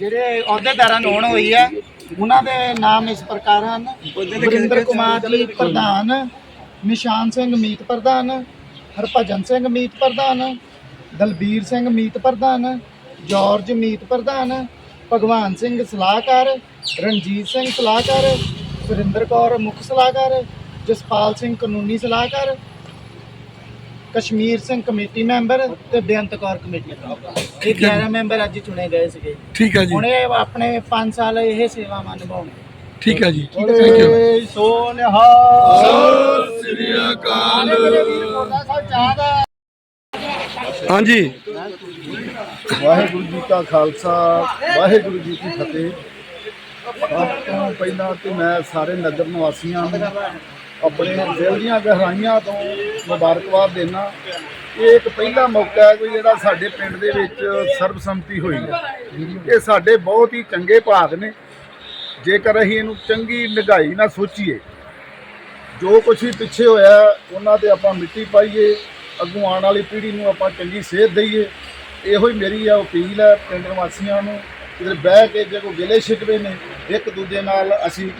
ਜਿਹੜੇ ਅਹੁਦੇਦਾਰਾਂ ਨੂੰ ਹੋਈ ਹੈ, ਉਹਨਾਂ ਦੇ ਨਾਮ ਇਸ ਪ੍ਰਕਾਰ ਹਨ। ਵਰਿੰਦਰ ਕੁਮਾਰ ਜੀ ਪ੍ਰਧਾਨ, ਨਿਸ਼ਾਨ ਸਿੰਘ ਮੀਤ ਪ੍ਰਧਾਨ, ਹਰਭਜਨ ਸਿੰਘ ਮੀਤ ਪ੍ਰਧਾਨ, ਦਲਬੀਰ ਸਿੰਘ ਮੀਤ ਪ੍ਰਧਾਨ, ਜਾਰਜ ਮੀਤ ਪ੍ਰਧਾਨ, ਭਗਵਾਨ ਸਿੰਘ ਸਲਾਹਕਾਰ, ਰਣਜੀਤ ਸਿੰਘ ਸਲਾਹਕਾਰ, ਸੁਰਿੰਦਰ ਕੌਰ ਮੁੱਖ ਸਲਾਹਕਾਰ, ਜਸਪਾਲ ਸਿੰਘ ਕਾਨੂੰਨੀ ਸਲਾਹਕਾਰ ਕਸ਼ਮੀਰ ਸਿੰਘ ਕਮੇਟੀ ਮੈਂਬਰ ਤੇ ਬੇਅੰਤ ਕੌਰ ਕਮੇਟੀ ਮੈਂਬਰ ਇਹ 11 ਮੈਂਬਰ ਅੱਜ ਚੁਣੇ ਗਏ ਸੀਗੇ। ਠੀਕ ਹੈ ਜੀ। ਹੁਣ ਇਹ ਆਪਣੇ 5 ਸਾਲ ਇਹ ਸੇਵਾਵਾਂ ਨਿਭਾਉਣਗੇ। ਠੀਕ ਹੈ ਜੀ ਥੈਂਕ ਯੂ ਸੋ ਨਿਹਾਲ ਸਤਿ ਸ੍ਰੀ ਅਕਾਲ। ਹਾਂਜੀ। ਵਾਹਿਗੁਰੂ ਜੀ ਕਾ ਖਾਲਸਾ ਵਾਹਿਗੁਰੂ ਜੀ ਕੀ ਫਤਿਹ। ਸਭ ਤੋਂ ਪਹਿਲਾਂ ਤੇ ਮੈਂ ਸਾਰੇ ਨਗਰ ਨਿਵਾਸੀਆਂ ਨੂੰ ਆਪਣੇ ਦਿਲ ਦੀਆਂ ਗਹਿਰਾਈਆਂ ਤੋਂ ਮੁਬਾਰਕਬਾਦ ਦੇਣਾ ਇਹ ਇੱਕ ਪਹਿਲਾ ਮੌਕਾ ਹੈ ਕੋਈ ਜਿਹੜਾ ਸਾਡੇ ਪਿੰਡ ਦੇ ਵਿੱਚ ਸਰਬਸੰਮਤੀ ਹੋਈ ਹੈ। ਇਹ ਸਾਡੇ ਬਹੁਤ ਹੀ ਚੰਗੇ ਭਾਗ ਨੇ। ਜੇਕਰ ਅਸੀਂ ਇਹਨੂੰ ਚੰਗੀ ਨਿਗਾਈ ਨਾਲ ਸੋਚੀਏ, ਜੋ ਕੁਛ ਵੀ ਪਿੱਛੇ ਹੋਇਆ, ਉਹਨਾਂ ਤੇ ਆਪਾਂ ਮਿੱਟੀ ਪਾਈਏ, ਅੱਗੋਂ ਆਉਣ ਵਾਲੀ ਪੀੜ੍ਹੀ ਨੂੰ ਆਪਾਂ ਚੰਗੀ ਸੇਧ ਦਈਏ। ਇਹੋ ਹੀ ਮੇਰੀ ਆ ਅਪੀਲ ਹੈ ਪਿੰਡ ਨਿਵਾਸੀਆਂ ਨੂੰ। ਕਿਤੇ ਬਹਿ ਕੇ ਜੇ ਕੋਈ ਗਿਲੇ ਸ਼ਿਕਵੇ ਨੇ, ਇੱਕ ਦੂਜੇ ਨਾਲ ਅਸੀਂ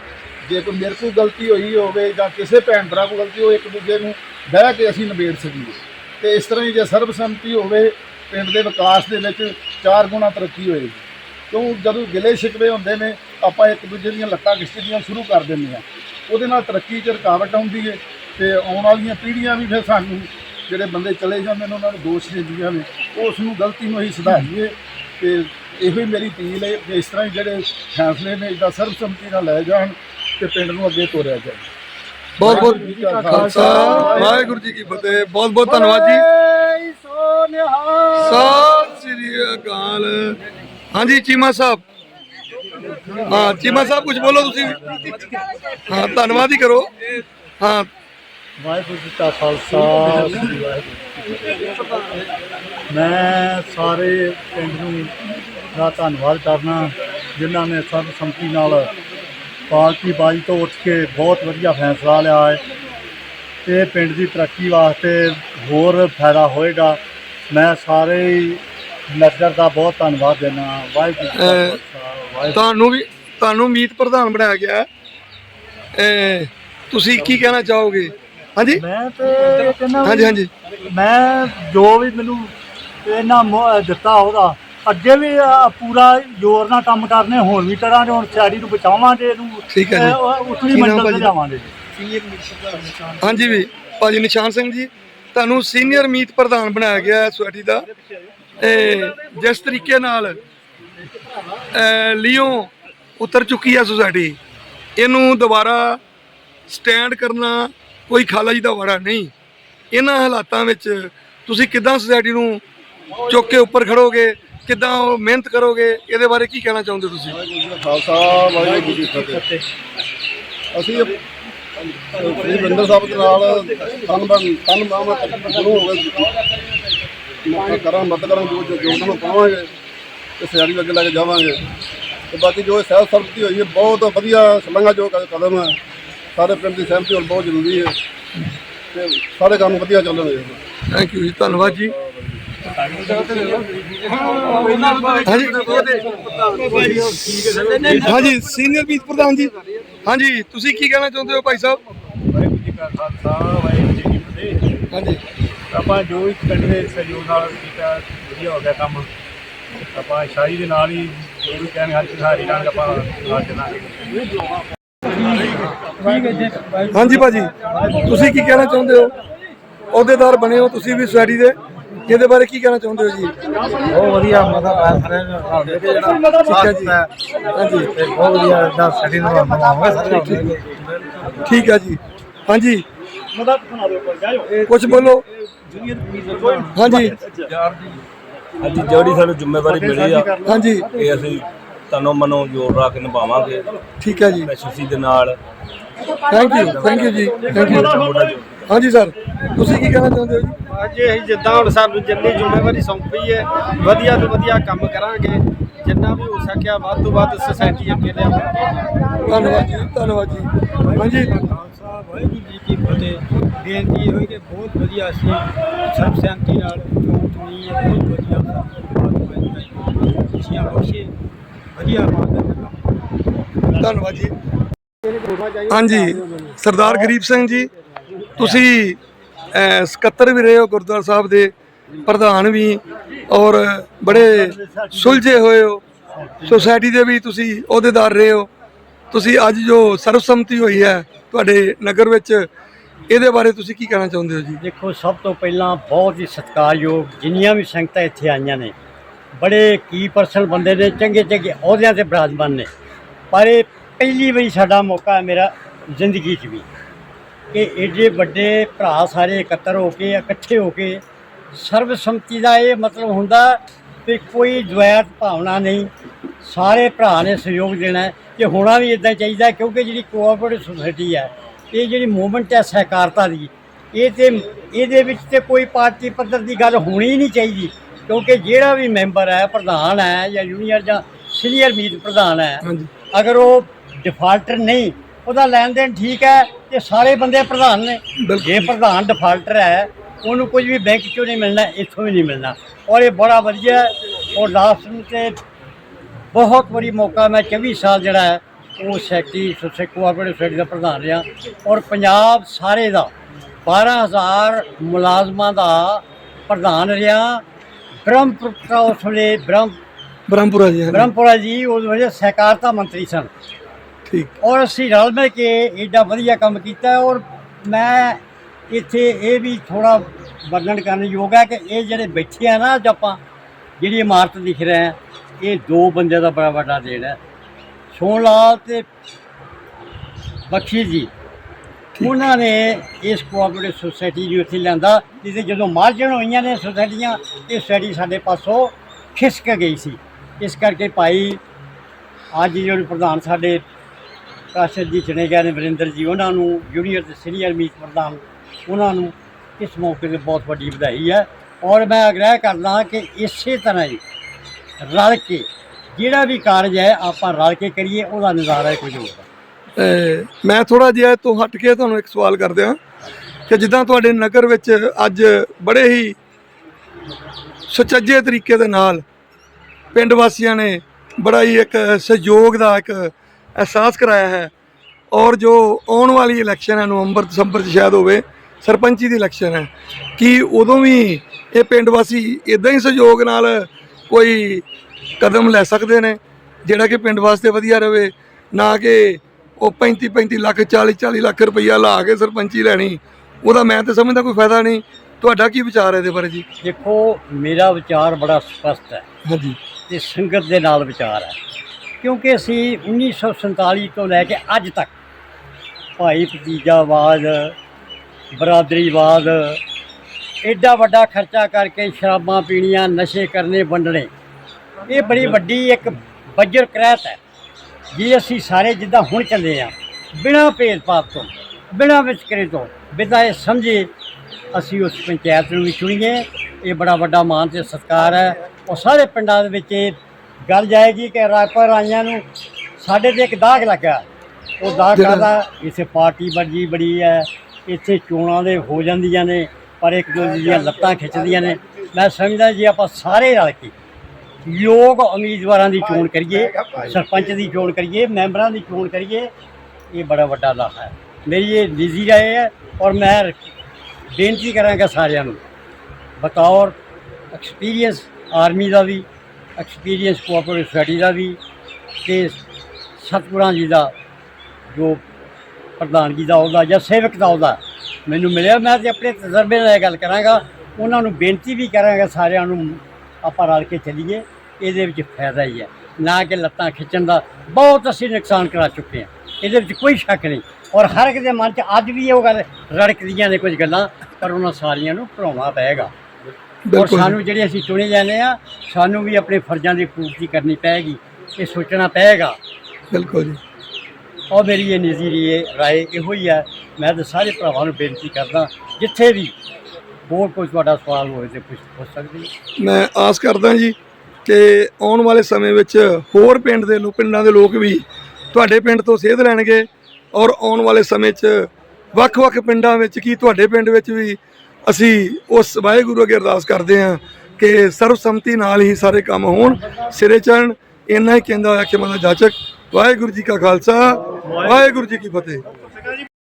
ਜੇ ਕੋਈ ਮੇਰੇ ਕੋਲ ਗਲਤੀ ਹੋਈ ਹੋਵੇ ਜਾਂ ਕਿਸੇ ਭੈਣ ਭਰਾ ਕੋਲ ਗਲਤੀ ਹੋਵੇ, ਇੱਕ ਦੂਜੇ ਨੂੰ ਬਹਿ ਕੇ ਅਸੀਂ ਨਿਬੇੜ ਸਕੀਏ। ਤੇ ਇਸ ਤਰ੍ਹਾਂ ਹੀ ਜੇ ਸਰਬਸੰਮਤੀ ਹੋਵੇ, ਪਿੰਡ ਦੇ ਵਿਕਾਸ ਦੇ ਵਿੱਚ ਚਾਰ ਗੁਣਾ ਤਰੱਕੀ ਹੋਏਗੀ। ਕਿਉਂ? ਜਦੋਂ ਗਿਲੇ ਸ਼ਿਕਵੇ ਹੁੰਦੇ ਨੇ, ਆਪਾਂ ਇੱਕ ਦੂਜੇ ਦੀਆਂ ਲੱਤਾਂ ਖਿੱਚਦੀਆਂ ਸ਼ੁਰੂ ਕਰ ਦਿੰਦੇ ਆ ਉਹਦੇ ਨਾਲ ਤਰੱਕੀ 'ਚ ਰੁਕਾਵਟ ਆਉਂਦੀ ਹੈ ਤੇ ਆਉਣ ਵਾਲੀਆਂ ਪੀੜ੍ਹੀਆਂ ਵੀ ਫਿਰ ਸਾਨੂੰ ਜਿਹੜੇ ਬੰਦੇ ਚਲੇ ਜਾਂਦੇ ਨੇ, ਉਹਨਾਂ ਨੂੰ ਦੋਸ਼ ਦਿੰਦੀਆਂ ਨੇ। ਉਸ ਨੂੰ ਗਲਤੀ ਨੂੰ ਅਸੀਂ ਸੁਧਾਰੀਏ ਤੇ ਇਹੋ ਹੀ ਮੇਰੀ ਅਪੀਲ ਹੈ ਕਿ ਇਸ ਤਰ੍ਹਾਂ ਹੀ ਜਿਹੜੇ ਫੈਸਲੇ ਨੇ ਇਹਦਾ ਸਰਬਸੰਮਤੀ ਨਾਲ ਲੈ ਜਾਣ। ਤੇ ਪਿੰਡ ਨੂੰ ਅੱਗੇ ਤੋਰਿਆ ਜਾਏ ਬਹੁਤ ਬਹੁਤ ਖਾਲਸਾ। ਵਾਹਿਗੁਰੂ ਜੀ ਕੀ ਫਤਿਹ। ਬਹੁਤ ਬਹੁਤ ਧੰਨਵਾਦ ਜੀ। ਸਤਿ ਸ੍ਰੀ ਅਕਾਲ। ਹਾਂਜੀ ਚੀਮਾ ਸਾਹਿਬ। ਹਾਂ ਚੀਮਾ ਸਾਹਿਬ ਕੁਝ ਬੋਲੋ ਤੁਸੀਂ। ਹਾਂ ਧੰਨਵਾਦ ਹੀ ਕਰੋ। ਹਾਂ। ਵਾਹਿਗੁਰੂ ਜੀ ਕਾ ਖਾਲਸਾ। ਮੈਂ ਸਾਰੇ ਪਿੰਡ ਨੂੰ ਦਾ ਧੰਨਵਾਦ ਕਰਨਾ ਜਿਨ੍ਹਾਂ ਨੇ ਸਰਬਸੰਮਤੀ ਨਾਲ ਪਾਰਟੀ ਬਾਜੀ ਤੋਂ ਉੱਠ ਕੇ ਬਹੁਤ ਵਧੀਆ ਫੈਸਲਾ ਲਿਆ ਹੈ। ਤੇ ਪਿੰਡ ਦੀ ਤਰੱਕੀ ਵਾਸਤੇ ਹੋਰ ਫਾਇਦਾ ਹੋਏਗਾ। ਮੈਂ ਸਾਰੇ ਹੀ ਨਗਰ ਦਾ ਬਹੁਤ ਧੰਨਵਾਦ ਦੇਣਾ ਵਾਹਿਗੁਰੂ ਜੀ ਕਾ ਖਾਲਸਾ ਵਾਹਿਗੁਰੂ ਤੁਹਾਨੂੰ ਵੀ ਤੁਹਾਨੂੰ ਮੀਤ ਪ੍ਰਧਾਨ ਬਣਾਇਆ ਗਿਆ ਹੈ। ਇਹ ਤੁਸੀਂ ਕੀ ਕਹਿਣਾ ਚਾਹੋਗੇ? ਹਾਂਜੀ? ਮੈਂ ਤੇ ਇਹ ਕਹਿੰਦਾ ਹਾਂਜੀ ਹਾਂਜੀ। ਮੈਂ ਜੋ ਵੀ ਮੈਨੂੰ ਇਹਨਾਂ ਦਿੱਤਾ ਉਹਦਾ ਅੱਗੇ ਵੀ ਅ, ਪੂਰਾ ਜ਼ੋਰ ਨਾਲ ਕੰਮ ਕਰਨੇ ਹੁਣ ਵੀ ਕਰਾਂਗੇ ਹੁਣ ਸ਼ਹਿਰੀ ਨੂੰ ਬਚਾਵਾਂਗੇ ਇਹਨੂੰ ਠੀਕ ਹੈ ਜੀ। ਅ, ਉਤਲੀ ਕੀ ਨਾਮ ਮੰਡਲ ਭਾਜੀ? ਤੇ ਜਾਵਾਂਗੇ ਹਾਂਜੀ ਵੀ ਭਾਜੀ ਨਿਸ਼ਾਨ ਸਿੰਘ ਜੀ ਤੁਹਾਨੂੰ ਸੀਨੀਅਰ ਮੀਤ ਪ੍ਰਧਾਨ ਬਣਾਇਆ ਗਿਆ ਹੈ ਸੁਸਾਇਟੀ ਦਾ। ਇਹ ਜਿਸ ਤਰੀਕੇ ਨਾਲ ਅਹ, ਲਿਓ ਉਤਰ ਚੁੱਕੀ ਹੈ ਸੁਸਾਇਟੀ ਇਹਨੂੰ ਦੁਬਾਰਾ ਸਟੈਂਡ ਕਰਨਾ ਕੋਈ ਖਾਲਾ ਜੀ ਦਾ ਵਾੜਾ ਨਹੀਂ। ਇਹਨਾਂ ਹਾਲਾਤਾਂ ਵਿੱਚ ਤੁਸੀਂ ਕਿਦਾਂ ਸੁਸਾਇਟੀ ਨੂੰ ਚੁੱਕ ਕੇ ਉੱਪਰ ਖੜੋਗੇ? ਕਿਦਾਂ ਉਹ ਮਿਹਨਤ ਕਰੋਗੇ? ਇਹਦੇ ਬਾਰੇ ਕੀ ਕਹਿਣਾ ਚਾਹੁੰਦੇ ਤੁਸੀਂ? ਵਾਹਿਗੁਰੂ ਜੀ ਕਾ ਖਾਲਸਾ ਵਾਹਿਗੁਰੂ ਜੀ ਕੀ ਫਤਿਹ। ਅਸੀਂ ਸ੍ਰੀ ਬਿੰਦਰ ਸਾਹਿਬ ਦੇ ਨਾਲ ਤਨ ਬਨ ਤਨ ਮਾਮਾ ਗੁਰੂ ਹੋ ਗਏ। ਕਰਾਂ ਮਦਦ ਕਰਾਂ ਜੋ ਜੋ ਯੋਗਦਾਨ ਪਾਵਾਂਗੇ ਤੇ ਸਿਆਰੀ ਅੱਗੇ ਲੈ ਕੇ ਜਾਵਾਂਗੇ। ਤੇ ਬਾਕੀ ਜੋ ਸਹਿਬ ਸਰਬਤੀ ਹੋਈ ਹੈ ਬਹੁਤ ਵਧੀਆ ਸ਼ਲਾਘਾ ਜੋ ਕਦਮ ਹੈ। ਸਾਰੇ ਪਿੰਡ ਦੀ ਸਹਿਮਤੀ ਹੋਣੀ ਬਹੁਤ ਜ਼ਰੂਰੀ ਹੈ। ਤੇ ਸਾਰੇ ਕੰਮ ਵਧੀਆ ਚੱਲਣਗੇ ਥੈਂਕ ਯੂ ਜੀ ਧੰਨਵਾਦ ਜੀ। ਹਾਂਜੀ। ਹਾਂਜੀ ਸੀਨੀਅਰ ਮੀਤ ਪ੍ਰਧਾਨ ਜੀ। ਹਾਂਜੀ ਤੁਸੀਂ ਕੀ ਕਹਿਣਾ ਚਾਹੁੰਦੇ ਹੋ ਭਾਈ ਸਾਹਿਬ? ਵਾਹਿਗੁਰੂ ਜੀ ਕਾ ਖਾਲਸਾ ਵਾਹਿਗੁਰੂ ਜੀ ਕੀ ਫਤਿਹ। ਹਾਂਜੀ। ਆਪਾਂ ਜੋ ਵੀ ਪਿੰਡ ਦੇ ਸਹਿਯੋਗ ਨਾਲ ਕੀਤਾ ਵਧੀਆ ਹੋ ਗਿਆ ਕੰਮ। ਆਪਾਂ ਸ਼ਾਹੀ ਦੇ ਨਾਲ ਹੀ ਜੋ ਵੀ ਕਹਿਣ ਹੱਥ ਸਹਾਰੀ ਨਾਲ ਆਪਾਂ ਨਾਲ ਚੱਲਾਂਗੇ। ਹਾਂਜੀ ਭਾਜੀ ਤੁਸੀਂ ਕੀ ਕਹਿਣਾ ਚਾਹੁੰਦੇ ਹੋ? ਅਹੁਦੇਦਾਰ ਬਣੇ ਹੋ ਤੁਸੀਂ ਵੀ ਸੁਸਾਇਟੀ ਦੇ। ਇਹਦੇ ਬਾਰੇ ਕੀ ਕਹਿਣਾ ਚਾਹੁੰਦੇ ਹੋ ਜੀ? ਬਹੁਤ ਵਧੀਆ ਮਦਦ ਆ ਸਾਰੇ ਨਾਲ ਦੇ ਜਿਹੜਾ ਜੀ। ਹਾਂਜੀ। ਬਹੁਤ ਵਧੀਆ ਦਾ ਸਾਡੀ ਨੂੰ ਆਵਾਂਗੇ ਸਾਰੇ ਠੀਕ ਹੈ ਜੀ। ਹਾਂਜੀ ਮਦਦ ਬਣਾ ਦਿਓ ਕੁਝ ਬੋਲੋ। ਹਾਂਜੀ। ਅੱਜ ਜਿਹੜੀ ਸਾਨੂੰ ਜ਼ਿੰਮੇਵਾਰੀ ਮਿਲੀ ਆ ਹਾਂਜੀ। ਇਹ ਅਸੀਂ ਤਨੋਂ ਮਨੋਂ ਜੋਰ ਰੱਖ ਕੇ ਨਿਭਾਵਾਂਗੇ। ਠੀਕ ਹੈ ਜੀ। ਮੈਸੇਜੀ ਦੇ ਨਾਲ। ਥੈਂਕ ਯੂ ਥੈਂਕ ਯੂ ਜੀ ਥੈਂਕ ਯੂ ਹਾਂਜੀ ਸਰ ਤੁਸੀਂ ਕੀ ਕਹਿਣਾ ਚਾਹੁੰਦੇ ਹੋ ਜੀ? ਅੱਜ ਅਸੀਂ ਜਿੱਦਾਂ ਹੁਣ ਸਾਨੂੰ ਜਿੰਨੀ ਜ਼ਿੰਮੇਵਾਰੀ ਸੌਂਪੀ ਹੈ ਵਧੀਆ ਤੋਂ ਵਧੀਆ ਕੰਮ ਕਰਾਂਗੇ ਜਿੰਨਾ ਵੀ ਹੋ ਸਕਿਆ ਵੱਧ ਤੋਂ ਵੱਧ ਸੁਸਾਇਟੀ ਅੱਗੇ ਲਿਆਵਾਂਗੇ। ਧੰਨਵਾਦ ਜੀ ਧੰਨਵਾਦ ਜੀ। ਹਾਂਜੀ। ਖਾਲਸਾ ਵਾਹਿਗੁਰੂ ਜੀ ਕੀ ਫਤਿਹ। ਬੇਨਤੀ ਹੋਈ ਕਿ ਬਹੁਤ ਵਧੀਆ ਸੀ ਸਰਬ ਸ਼ਾਂਤੀ ਨਾਲ ਚੋਣ ਚੁਣੀ ਹੈ ਬਹੁਤ ਵਧੀਆ ਖੁਸ਼ੀਆਂ ਬਖਸ਼ੇ ਵਧੀਆ ਮਾਰਦੇ ਧੰਨਵਾਦ ਜੀ। ਹਾਂਜੀ। ਸਰਦਾਰ ਗਰੀਬ ਸਿੰਘ ਜੀ ਤੁਸੀਂ ਸਕੱਤਰ ਵੀ ਰਹੇ ਹੋ ਗੁਰਦੁਆਰਾ ਸਾਹਿਬ ਦੇ, ਪ੍ਰਧਾਨ ਵੀ, ਔਰ ਬੜੇ ਸੁਲਝੇ ਹੋਏ ਹੋ। ਸੋਸਾਇਟੀ ਦੇ ਵੀ ਤੁਸੀਂ ਅਹੁਦੇਦਾਰ ਰਹੇ ਹੋ। ਤੁਸੀਂ ਅੱਜ ਜੋ ਸਰਬਸੰਮਤੀ ਹੋਈ ਹੈ ਤੁਹਾਡੇ ਨਗਰ ਵਿੱਚ, ਇਹਦੇ ਬਾਰੇ ਤੁਸੀਂ ਕੀ ਕਹਿਣਾ ਚਾਹੁੰਦੇ ਹੋ ਜੀ? ਦੇਖੋ, ਸਭ ਤੋਂ ਪਹਿਲਾਂ ਬਹੁਤ ਹੀ ਸਤਿਕਾਰਯੋਗ ਜਿੰਨੀਆਂ ਵੀ ਸੰਗਤਾਂ ਇੱਥੇ ਆਈਆਂ ਨੇ, ਬੜੇ ਕੀ ਪਰਸਨ ਬੰਦੇ ਨੇ, ਚੰਗੇ ਚੰਗੇ ਅਹੁਦਿਆਂ ਤੇ ਬਰਾਜਮਾਨ ਨੇ। ਪਰ ਇਹ ਪਹਿਲੀ ਵਾਰੀ ਸਾਡਾ ਮੌਕਾ ਹੈ ਮੇਰਾ ਜ਼ਿੰਦਗੀ 'ਚ ਵੀ। ਕਿ ਏਡੇ ਵੱਡੇ ਭਰਾ ਸਾਰੇ ਇਕੱਤਰ ਹੋ ਕੇ ਇਕੱਠੇ ਹੋ ਕੇ ਸਰਬਸੰਮਤੀ ਦਾ ਇਹ ਮਤਲਬ ਹੁੰਦਾ ਕਿ ਕੋਈ ਦ્વੈਤ ਭਾਵਨਾ ਨਹੀਂ। ਸਾਰੇ ਭਰਾ ਨੇ ਸਹਿਯੋਗ ਦੇਣਾ ਹੈ ਤੇ ਹੋਣਾ ਵੀ ਇਦਾਂ ਚਾਹੀਦਾ ਕਿਉਂਕਿ ਜਿਹੜੀ ਕੋਆਪਰੇਟਿਵ ਸੁਸਾਇਟੀ ਹੈ ਇਹ ਜਿਹੜੀ ਮੂਵਮੈਂਟ ਹੈ ਸਹਿਕਾਰਤਾ ਦੀ ਇਹ ਤੇ ਇਹਦੇ ਵਿੱਚ ਤੇ ਕੋਈ ਪਾਰਟੀ ਪੱਧਰ ਦੀ ਗੱਲ ਹੋਣੀ ਨਹੀਂ ਚਾਹੀਦੀ ਕਿਉਂਕਿ ਜਿਹੜਾ ਵੀ ਮੈਂਬਰ ਹੈ ਪ੍ਰਧਾਨ ਹੈ ਜਾਂ ਜੂਨੀਅਰ ਜਾਂ ਸੀਨੀਅਰ ਮੀਤ ਪ੍ਰਧਾਨ ਹੈ ਅਗਰ ਉਹ ਡਿਫਾਲਟਰ ਨਹੀਂ ਉਹਦਾ ਲੈਣ ਦੇਣ ਠੀਕ ਹੈ ਤੇ ਸਾਰੇ ਬੰਦੇ ਪ੍ਰਧਾਨ ਨੇ। ਜੇ ਪ੍ਰਧਾਨ ਡਿਫਾਲਟਰ ਹੈ ਉਹਨੂੰ ਕੁਝ ਵੀ ਬੈਂਕ ਚੋਂ ਨਹੀਂ ਮਿਲਣਾ ਇੱਥੋਂ ਵੀ ਨਹੀਂ ਮਿਲਣਾ। ਔਰ ਇਹ ਬੜਾ ਵਧੀਆ ਔਰ ਲਾਸਟ ਨੂੰ ਤੇ ਬਹੁਤ ਵਾਰੀ ਮੌਕਾ ਮੈਂ 24 ਸਾਲ ਜਿਹੜਾ ਹੈ ਉਹ ਸੈਕਟਰੀ ਸੁਸੇ ਕੋਆਪਰੇਟਿਵ ਸੋਸਾਇਟੀ ਦਾ ਪ੍ਰਧਾਨ ਰਿਹਾ। ਔਰ ਪੰਜਾਬ ਸਾਰੇ ਦਾ 12000 ਮੁਲਾਜ਼ਮਾਂ ਦਾ ਪ੍ਰਧਾਨ ਰਿਹਾ। ਬ੍ਰਹਮਪੁਰਾ ਉਸ ਵੇਲੇ ਬ੍ਰਹਮ ਬ੍ਰਹਮਪੁਰਾ ਜੀ ਬ੍ਰਹਮਪੁਰਾ ਜੀ ਉਸ ਵੇਲੇ ਸਹਿਕਾਰਤਾ ਮੰਤਰੀ ਸਨ। ਠੀਕ। ਔਰ ਅਸੀਂ ਰਲ ਮਿਲ ਕੇ ਏਡਾ ਵਧੀਆ ਕੰਮ ਕੀਤਾ ਔਰ ਮੈਂ ਇੱਥੇ ਇਹ ਵੀ ਥੋੜਾ ਵਰਣਨ ਕਰਨ ਯੋਗ ਹੈ ਕਿ ਇਹ ਜਿਹੜੇ ਬੈਠੇ ਆ ਨਾ ਅੱਜ ਆਪਾਂ ਜਿਹੜੀ ਇਮਾਰਤ ਦਿਖ ਰਿਹਾ ਹੈ ਇਹ ਦੋ ਬੰਦਿਆਂ ਦਾ ਬੜਾ ਵੱਡਾ ਦੇਣ ਹੈ। ਸੋਹਣ ਲਾਲ ਤੇ ਬਖਸ਼ੀ ਜੀ ਉਹਨਾਂ ਨੇ ਇਸ ਕੋਆਪਰੇਟਿਵ ਸੁਸਾਇਟੀ ਨੂੰ ਇੱਥੇ ਲਿਆਂਦਾ ਜਿੱਥੇ ਜਦੋਂ ਮਾਰਜਨ ਹੋਈਆਂ ਨੇ ਸੁਸਾਇਟੀਆਂ ਇਹ ਸੁਸਾਇਟੀ ਸਾਡੇ ਪਾਸੋਂ ਖਿਸਕ ਗਈ ਸੀ। ਇਸ ਕਰਕੇ ਭਾਈ ਅੱਜ ਜਿਹੜੇ ਪ੍ਰਧਾਨ ਸਾਡੇ ਕਾਸ਼ਦ ਜੀ ਚੁਣੇ ਗਏ ਨੇ ਵਰਿੰਦਰ ਜੀ, ਉਹਨਾਂ ਨੂੰ ਜੂਨੀਅਰ ਤੇ ਸੀਨੀਅਰ ਮੀਤ ਪ੍ਰਧਾਨ ਉਹਨਾਂ ਨੂੰ ਇਸ ਮੌਕੇ ਤੇ ਬਹੁਤ ਵੱਡੀ ਵਧਾਈ ਹੈ। ਔਰ ਮੈਂ ਆਗ੍ਰਹਿ ਕਰਦਾ ਕਿ ਇਸੇ ਤਰ੍ਹਾਂ ਹੀ ਰਲ ਕੇ ਜਿਹੜਾ ਵੀ ਕਾਰਜ ਹੈ, ਆਪਾਂ ਰਲ ਕੇ ਕਰੀਏ, ਉਹਦਾ ਨਜ਼ਾਰਾ ਹੀ ਕੁਝ ਹੋਊਗਾ ਅਹ ਮੈਂ ਥੋੜਾ ਜਿਹਾ ਤੋਂ ਹਟ ਕੇ ਤੁਹਾਨੂੰ ਇੱਕ ਸਵਾਲ ਕਰਦੇ ਹਾਂ ਕਿ ਜਿੱਦਾਂ ਤੁਹਾਡੇ ਨਗਰ ਵਿੱਚ ਅੱਜ ਬੜੇ ਹੀ ਸੁਚੱਜੇ ਤਰੀਕੇ ਦੇ ਨਾਲ ਪਿੰਡ ਵਾਸੀਆਂ ਨੇ ਬੜਾ ਹੀ ਇੱਕ ਸਹਿਯੋਗ ਦਾ ਇੱਕ ਅਹਿਸਾਸ ਕਰਾਇਆ ਹੈ। ਔਰ ਜੋ ਆਉਣ ਵਾਲੀ ਇਲੈਕਸ਼ਨ ਹੈ ਨਵੰਬਰ ਦਸੰਬਰ 'ਚ ਸ਼ਾਇਦ ਹੋਵੇ ਸਰਪੰਚੀ ਦੀ ਇਲੈਕਸ਼ਨ ਹੈ। ਕੀ ਉਦੋਂ ਵੀ ਇਹ ਪਿੰਡ ਵਾਸੀ ਇਦਾਂ ਹੀ ਸਹਿਯੋਗ ਨਾਲ ਕੋਈ ਕਦਮ ਲੈ ਸਕਦੇ ਨੇ ਜਿਹੜਾ ਕਿ ਪਿੰਡ ਵਾਸਤੇ ਵਧੀਆ ਰਵੇ? ਨਾ ਕਿ ਉਹ 35 35 ਲੱਖ 40 40 ਲੱਖ ਰੁਪਈਆ ਲਾ ਕੇ ਸਰਪੰਚੀ ਲੈਣੀ ਉਹਦਾ ਮੈਂ ਤਾਂ ਸਮਝਦਾ ਕੋਈ ਫਾਇਦਾ ਨਹੀਂ। ਤੁਹਾਡਾ ਕੀ ਵਿਚਾਰ ਹੈ ਇਹਦੇ ਬਾਰੇ ਜੀ? ਦੇਖੋ ਮੇਰਾ ਵਿਚਾਰ ਬੜਾ ਸਪਸ਼ਟ ਹੈ। ਹਾਂਜੀ। ਤੇ ਸੰਗਤ ਦੇ ਨਾਲ ਵਿਚਾਰ ਹੈ। ਕਿਉਂਕਿ ਅਸੀਂ 1947 ਤੋਂ ਲੈ ਕੇ ਅੱਜ ਤੱਕ ਭਾਈ ਭਤੀਜਾਵਾਦ, ਬਰਾਦਰੀਵਾਦ ਐਡਾ ਵੱਡਾ ਖਰਚਾ ਕਰਕੇ ਸ਼ਰਾਬਾਂ ਪੀਣੀਆਂ, ਨਸ਼ੇ ਕਰਨੇ, ਵੰਡਣੇ, ਇਹ ਬੜੀ ਵੱਡੀ ਇੱਕ ਬੱਜਰ ਕਰੈਤ ਹੈ, ਜੇ ਅਸੀਂ ਸਾਰੇ ਜਿੱਦਾਂ ਹੁਣ ਚੱਲੇ ਆ ਬਿਨਾਂ ਭੇਦਭਾਵ ਤੋਂ, ਬਿਨਾਂ ਵਿਤਕਰੇ ਤੋਂ, ਬਿਨਾਂ ਇਹ ਸਮਝੇ, ਅਸੀਂ ਉਸ ਪੰਚਾਇਤ ਨੂੰ ਵੀ ਚੁਣੀਏ, ਇਹ ਬੜਾ ਵੱਡਾ ਮਾਣ ਤੇ ਸਤਿਕਾਰ ਹੈ, ਉਹ ਸਾਰੇ ਪਿੰਡਾਂ ਦੇ ਵਿੱਚ ਇਹ ਗੱਲ ਜਾਏਗੀ ਕਿ ਰਾਜਪੁਰ ਆਈਆਂ ਨੂੰ ਸਾਡੇ ਤੇ ਇੱਕ ਦਾਗ ਲੱਗਾ। ਉਹ ਦਾਗ ਕਾਹਦਾ ਇੱਥੇ ਪਾਰਟੀ ਵਰਜੀ ਬੜੀ ਹੈ ਇੱਥੇ ਚੋਣਾਂ ਦੇ ਹੋ ਜਾਂਦੀਆਂ ਨੇ ਪਰ ਇੱਕ ਦੂਜੇ ਦੀਆਂ ਲੱਤਾਂ ਖਿੱਚਦੀਆਂ ਨੇ। ਮੈਂ ਸਮਝਦਾ ਜੀ ਆਪਾਂ ਸਾਰੇ ਰਲ ਕੇ ਯੋਗ ਉਮੀਦਵਾਰਾਂ ਦੀ ਚੋਣ ਕਰੀਏ ਸਰਪੰਚ ਦੀ ਚੋਣ ਕਰੀਏ ਮੈਂਬਰਾਂ ਦੀ ਚੋਣ ਕਰੀਏ ਇਹ ਬੜਾ ਵੱਡਾ ਲਾਹਾ ਹੈ। ਮੇਰੀ ਇਹ ਨਿੱਜੀ ਰਾਏ ਹੈ ਔਰ ਮੈਂ ਬੇਨਤੀ ਕਰਾਂਗਾ ਸਾਰਿਆਂ ਨੂੰ ਬਤੌਰ ਐਕਸਪੀਰੀਅੰਸ ਆਰਮੀ ਦਾ ਵੀ ਐਕਸਪੀਰੀਅੰਸ ਕੋਆਪਰੇਟਿਵ ਸੋਸਾਇਟੀ ਦਾ ਵੀ ਤੇ ਸਤਿਗੁਰਾਂ ਜੀ ਦਾ ਜੋ ਪ੍ਰਧਾਨਗੀ ਦਾ ਉਹਦਾ ਜਾਂ ਸੇਵਕ ਦਾ ਉਹਦਾ ਮੈਨੂੰ ਮਿਲਿਆ। ਮੈਂ ਤੇ ਆਪਣੇ ਤਜਰਬੇ ਨਾਲ ਗੱਲ ਕਰਾਂਗਾ। ਉਹਨਾਂ ਨੂੰ ਬੇਨਤੀ ਵੀ ਕਰਾਂਗਾ ਸਾਰਿਆਂ ਨੂੰ ਆਪਾਂ ਰਲ ਕੇ ਚੱਲੀਏ। ਇਹਦੇ ਵਿੱਚ ਫਾਇਦਾ ਹੀ ਹੈ। ਨਾ ਕਿ ਲੱਤਾਂ ਖਿੱਚਣ ਦਾ ਬਹੁਤ ਅਸੀਂ ਨੁਕਸਾਨ ਕਰਾ ਚੁੱਕੇ ਹਾਂ। ਇਹਦੇ ਵਿੱਚ ਕੋਈ ਸ਼ੱਕ ਨਹੀਂ। ਔਰ ਹਰ ਇੱਕ ਦੇ ਮਨ 'ਚ ਅੱਜ ਵੀ ਉਹ ਗੱਲ ਰੜਕਦੀਆਂ ਨੇ ਕੁਝ ਗੱਲਾਂ, ਪਰ ਉਹਨਾਂ ਸਾਰੀਆਂ ਨੂੰ ਭਰਾਉਣਾ ਪਏਗਾ। ਔਰ ਬਿਲਕੁਲ ਸਾਨੂੰ ਜਿਹੜੇ ਅਸੀਂ ਚੁਣੇ ਜਾਂਦੇ ਆ ਸਾਨੂੰ ਵੀ ਆਪਣੇ ਫਰਜ਼ਾਂ ਦੀ ਪੂਰਤੀ ਕਰਨੀ ਪਏਗੀ ਇਹ ਸੋਚਣਾ ਪਏਗਾ। ਬਿਲਕੁਲ ਜੀ। ਔਰ ਮੇਰੀ ਇਹ ਨਿੱਜੀ ਰੀ ਰਾਏ ਇਹੋ ਹੀ ਹੈ ਮੈਂ ਤਾਂ ਸਾਰੇ ਭਰਾਵਾਂ ਨੂੰ ਬੇਨਤੀ ਕਰਦਾ ਜਿੱਥੇ ਵੀ ਹੋਰ ਕੋਈ ਤੁਹਾਡਾ ਸਵਾਲ ਹੋਵੇ ਤੇ ਪੁੱਛ ਪੁੱਛ ਸਕਦੇ ਹੋ। ਮੈਂ ਆਸ ਕਰਦਾ ਜੀ ਕਿ ਆਉਣ ਵਾਲੇ ਸਮੇਂ ਵਿੱਚ ਹੋਰ ਪਿੰਡ ਦੇ ਲੋਕ ਪਿੰਡਾਂ ਦੇ ਲੋਕ ਵੀ ਤੁਹਾਡੇ ਪਿੰਡ ਤੋਂ ਸੇਧ ਲੈਣਗੇ ਔਰ ਆਉਣ ਵਾਲੇ ਸਮੇਂ 'ਚ ਵੱਖ-ਵੱਖ ਪਿੰਡਾਂ ਵਿੱਚ ਕੀ ਤੁਹਾਡੇ ਪਿੰਡ ਵਿੱਚ ਵੀ ਅਸੀਂ ਉਸ ਵਾਹਿਗੁਰੂ ਅੱਗੇ ਅਰਦਾਸ ਕਰਦੇ ਹਾਂ ਕਿ ਸਰਬਸੰਮਤੀ ਨਾਲ ਹੀ ਸਾਰੇ ਕੰਮ ਹੋਣ, ਸਿਰੇ ਚੜ੍ਹਨ, ਇੰਨਾ ਹੀ ਕਹਿੰਦਾ ਹੋਇਆ ਕਿ ਮਾਤਾ ਜਾਚਕ, ਵਾਹਿਗੁਰੂ ਜੀ ਕਾ ਖਾਲਸਾ, ਵਾਹਿਗੁਰੂ ਜੀ ਕੀ ਫਤਿਹ।